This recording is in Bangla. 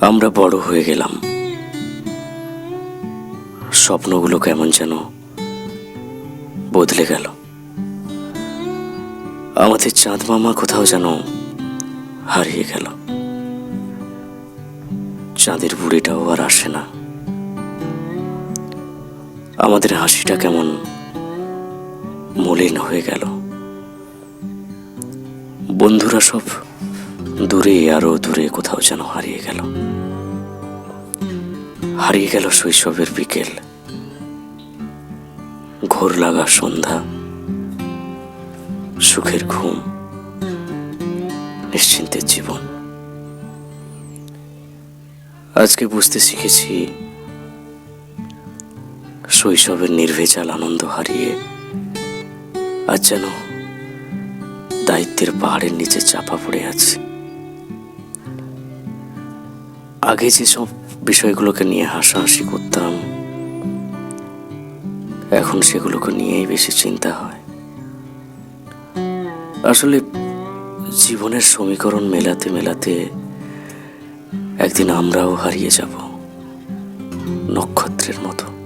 আমরা বড় হয়ে গেলাম। স্বপ্নগুলো কেমন যেন বদলে গেল। আমাদের চাঁদ মামা কোথাও যেন হারিয়ে গেল। চাঁদের বুড়িটাও আর আসে না। আমাদের হাসিটা কেমন মলিন হয়ে গেল। বন্ধুরা সব দূরে আরও দূরে কোথাও যেন হারিয়ে গেল। হারিয়ে গেল শৈশবের বিকেল। ঘোর লাগা সন্ধ্যা। সুখের ঘুম। নিশ্চিন্তের জীবন। আজকে বুঝতে শিখেছি, শৈশবের নির্ভেজাল আনন্দ হারিয়ে আজ যেন দায়িত্বের পাহাড়ের নিচে চাপা পড়ে আছে। আগে যেসব বিষয়গুলোকে নিয়ে হাসাহাসি করতাম। এখন সেগুলোকে নিয়েই বেশি চিন্তা হয়। আসলে জীবনের সমীকরণ মেলাতে মেলাতে একদিন আমরাও হারিয়ে যাব, নক্ষত্রের মতো।